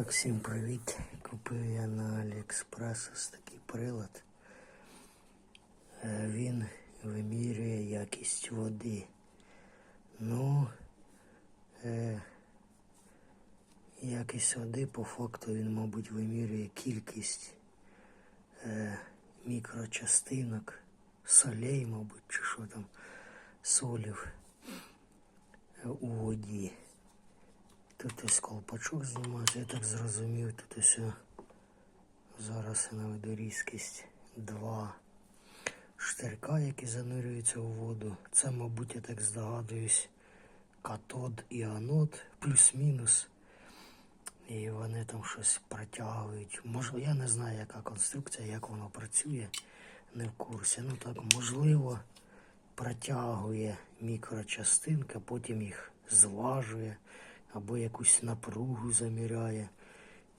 Так, всім привіт. Купив я на Аліекспрес ось такий прилад. Е, Він вимірює якість води. Ну, е, якість води по факту він, мабуть, вимірює кількість е, мікрочастинок, солей, мабуть, чи що там, солів е, у воді. Тут ось колпачок знімається, я так зрозумів, тут ось зараз наведу різкість два штирка, які занурюються у воду. Це, мабуть, я так здогадуюсь, катод і анод, плюс-мінус. І вони там щось протягують. Може, я не знаю, яка конструкція, як воно працює, не в курсі. Ну так, можливо, протягує мікрочастинки, потім їх зважує або якусь напругу заміряє.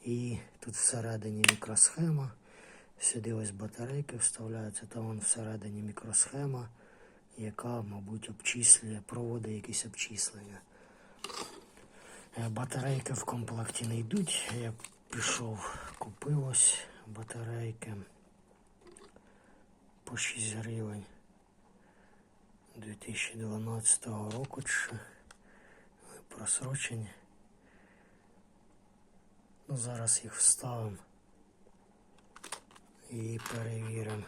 І тут всередині мікросхема. Сюди ось батарейки вставляються, там вон всередині мікросхема, яка, мабуть, обчислює, проводить якісь обчислення. Е, Батарейки в комплекті не йдуть. Я пішов, купив ось батарейки по 6 гривень 2012 року. Просрочені. Ну, зараз їх вставимо і перевіримо.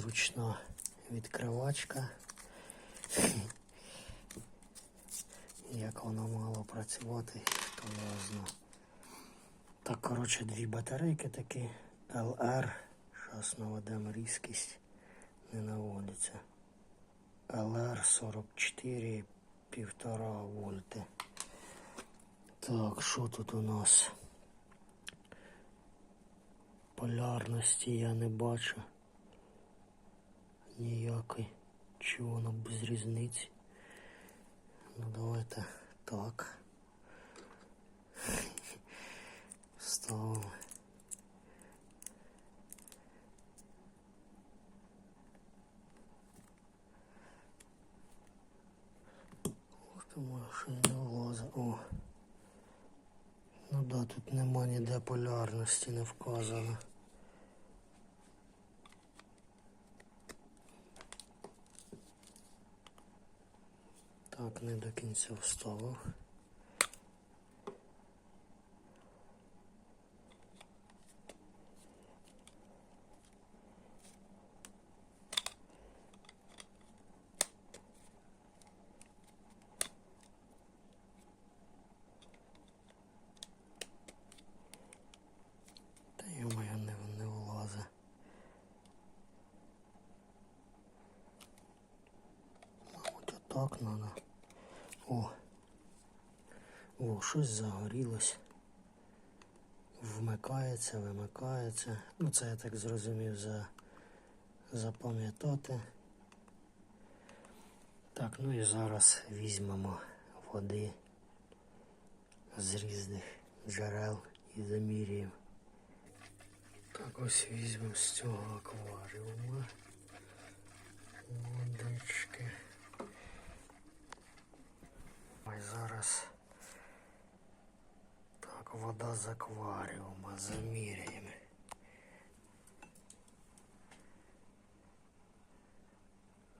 Зручна відкривачка. Як воно мало працювати, то я знаю. Так, коротше, дві батарейки такі LR. Зараз наведемо різкість, не наводиться. LR 44 півтора вольти. Так, що тут у нас? Полярності я не бачу ніякої. Чи воно без різниці? Ну давайте так. Ставимо. Моя, що не влазить. О. Ну да, тут нема ніде полярності не вказано. Не до кінця вставив. Та моя не, не влазить. Надо. О. О, щось загорілось. Вмикається, вимикається. Ну, це я так зрозумів за запам'ятати. Так, ну і зараз візьмемо води з різних джерел і замірюємо. Так, ось візьмемо з цього акваріуму. Водички. Давай зараз. Так, вода з акваріума заміряємо.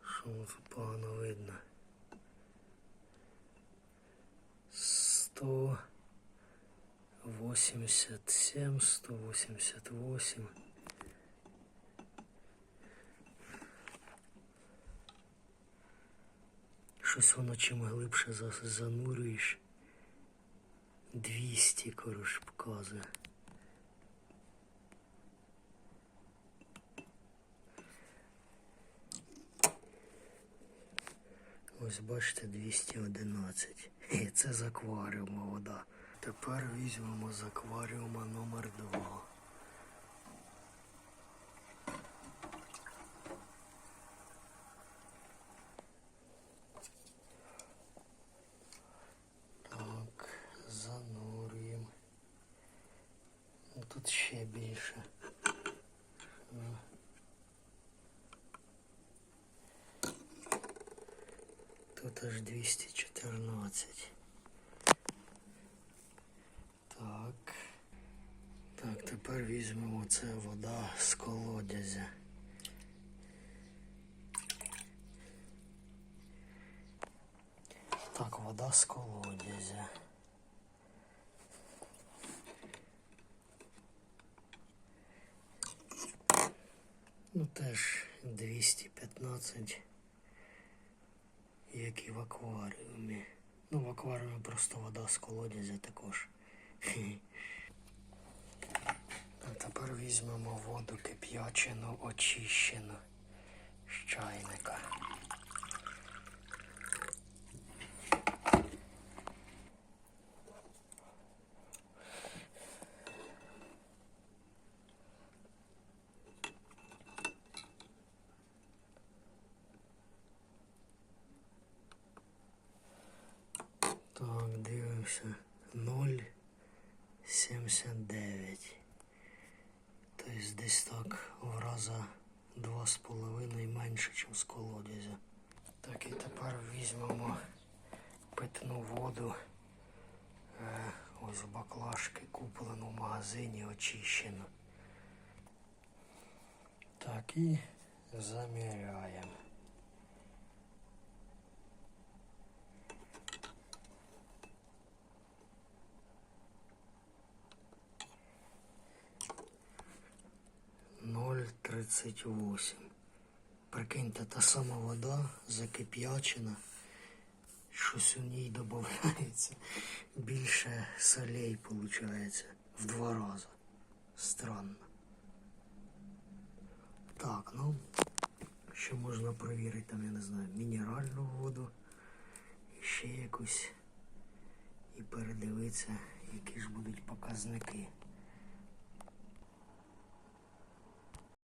Що тут погано видно? 187, 188. Щось воно чим глибше занурюєш. 200, коротше. Ось бачите, 211. І це з акваріума вода. Тепер візьмемо з акваріума номер 2. Тут ще більше. Тут аж 214. Так. Так, тепер візьмемо це вода з колодязя. Так, вода з колодязя. Ну теж 215, як і в акваріумі. Ну, в акваріумі просто вода з колодязя також. А тепер візьмемо воду кип'ячену, очищену з чайника. Так, дивимося. 0,79. Тобто десь так в з половиною менше, ніж з колодязя. Так, і тепер візьмемо питну воду. Е, ось баклажки куплену в магазині, очищену. Так, і заміряємо. Ноль тридцять восемь. Прикиньте, та сама вода закип'ячена. Щось у ній додається. Більше солей виходить в два рази. Странно. Так, ну, ще можна перевірити там, я не знаю, мінеральну воду. І ще якусь. І передивитися, які ж будуть показники.